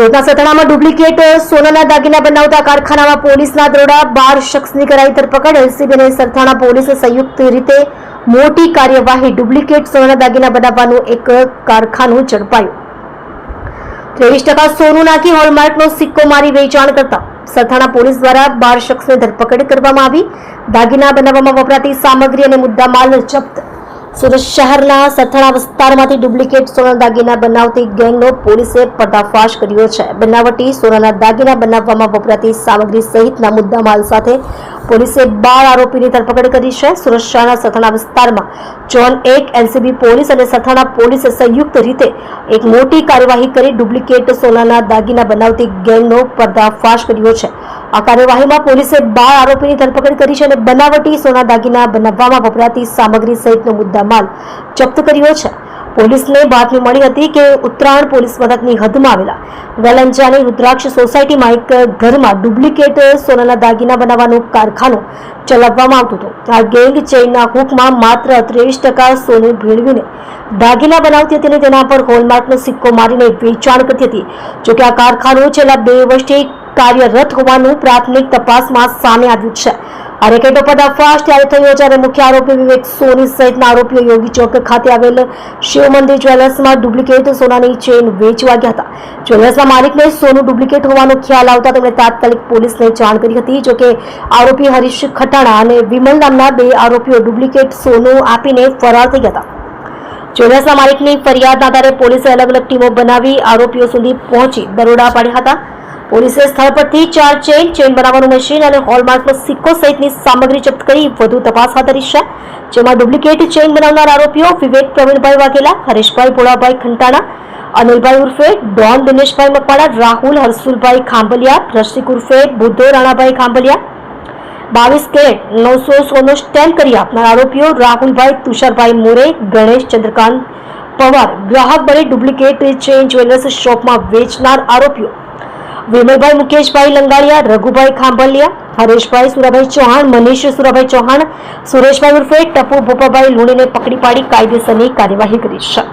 સુરતના સતડામાં ડુપ્લિકેટ સોનાના દાગીના બનાવતા કારખાનામાં પોલીસના દરોડા, બાર શખ્સની કરાઈ ધરપકડ. એલસીબી અને સરથાણા પોલીસે સંયુક્ત રીતે મોટી કાર્યવાહી ડુપ્લિકેટ સોનાના દાગીના બનાવવાનું એક કારખાનું ઝડપાયું. ત્રેવીસ ટકા સોનું નાખી હોલમાર્કનો સિક્કો મારી વેચાણ કરતા સરથાણા પોલીસ દ્વારા બાર શખ્સને ધરપકડ કરવામાં આવી. દાગીના બનાવવામાં વપરાતી સામગ્રી અને મુદ્દામાલ જપ્ત સુરત શહેરના સરથાણા વિસ્તારમાંથી ડુપ્લિકેટ સોના દાગીના બનાવતી ગેંગનો પોલીસે પર્દાફાશ કર્યો છે. બનાવટી સોનાના દાગીના બનાવવામાં વપરાતી સામગ્રી સહિતના મુદ્દામાલ સાથે પોલીસે બાર આરોપીની ધરપકડ કરી છે. સુરત શહેરના સથાણા વિસ્તારમાં જોન એક એનસીબી પોલીસ અને સથાણા પોલીસે સંયુક્ત રીતે એક મોટી કાર્યવાહી કરી ડુપ્લિકેટ સોનાના દાગીના બનાવતી ગેંગનો પર્દાફાશ કર્યો છે. આ કાર્યવાહીમાં પોલીસે બાર આરોપીની ધરપકડ કરી છે અને બનાવટી સોના દાગીના બનાવવામાં વપરાતી સામગ્રી સહિતનો મુદ્દામાલ જપ્ત કર્યો છે. પોલીસને બાતમી મળી હતી કે ઉત્તરાયણ પોલીસ મથકની હદમાં આવેલા વેલંજાની રુદ્રાક્ષ સોસાયટીમાં એક ઘરમાં ડુપ્લિકેટ સોનાના દાગીના બનાવવાનું કારખાનું ચલાવવામાં આવતું હતું. આ ગેંગ ચેઇનના હુકમાં માત્ર ત્રેવીસ ટકા સોનું ભેળવીને દાગીના બનાવતી હતી અને તેના પર હોલમાર્કનો સિક્કો મારીને વેચાણ કરતી હતી. જોકે આ કારખાનું છેલ્લા બે વર્ષથી કાર્યરત હોવાનું પ્રાથમિક તપાસમાં સામે આવ્યું છે. આ રેકેટો પર્દાફાશ, ત્યારે થયો જ્યારે મુખ્ય આરોપી વિવેક સોની સહિતના આરોપીઓ યોગી ચોક ખાતે આવેલ શિવ મંદિર જ્વેલર્સમાં ડુપ્લિકેટ સોનાની ચેઇન વેચવા ગયા હતા. જ્વેલર્સના માલિકને સોનું ડુપ્લિકેટ હોવાનો ખ્યાલ આવતા તેમણે તાત્કાલિક પોલીસને જાણ કરી હતી. જોકે આરોપી હરીશ ખટાણા અને વિમલ નામના બે આરોપીઓ ડુપ્લિકેટ સોનું આપીને ફરાર થઈ ગયા હતા. જ્વેલર્સના માલિકની ફરિયાદના આધારે પોલીસે અલગ અલગ ટીમો બનાવી આરોપીઓ સુધી પહોંચી દરોડા પાડ્યા હતા. પોલીસે સ્થળ પરથી ચાર ચેઇન ચેઇન બનાવવાનું મશીન અને હોલમાર્કનો સિક્કો સહિતની સામગ્રી જપ્ત કરી વધુ તપાસ હાથ ધરી છે. જેમાં ડુપ્લિકેટ ચેઇન બનાવનાર આરોપીઓ વિવેક પ્રવીણભાઈ વાઘેલા, હરેશભાઈ ભોળાભાઈ ખંટાણા, અનિલભાઈ ઉર્ફે ડોન દિનેશભાઈ મકવાણા, રાહુલ હરસુલભાઈ ખાંભલિયા, રસિક ઉર્ફે બુદ્ધો રાણાભાઈ ખાંભલિયા, બાવીસ કેરેટ, નવસો સોનો સ્ટેમ્પ કરી આપનાર આરોપીઓ રાહુલભાઈ તુષારભાઈ મોરે, ગણેશ ચંદ્રકાંત પવાર, ગ્રાહક બને ડુપ્લિકેટ ચેઇન જ્વેલર્સ શોપમાં વેચનાર આરોપીઓ વિમલભાઈ મુકેશભાઈ લંગાડિયા, રઘુભાઈ ખાંભલિયા, હરેશભાઈ સુરાભાઈ ચૌહાણ, મનીષ સુરાભાઈ ચૌહાણ, સુરેશભાઈ ઉર્ફે ટપુ ભોપાભાઈ લુણીને પકડી પાડી કાયદેસરની કાર્યવાહી કરી છે.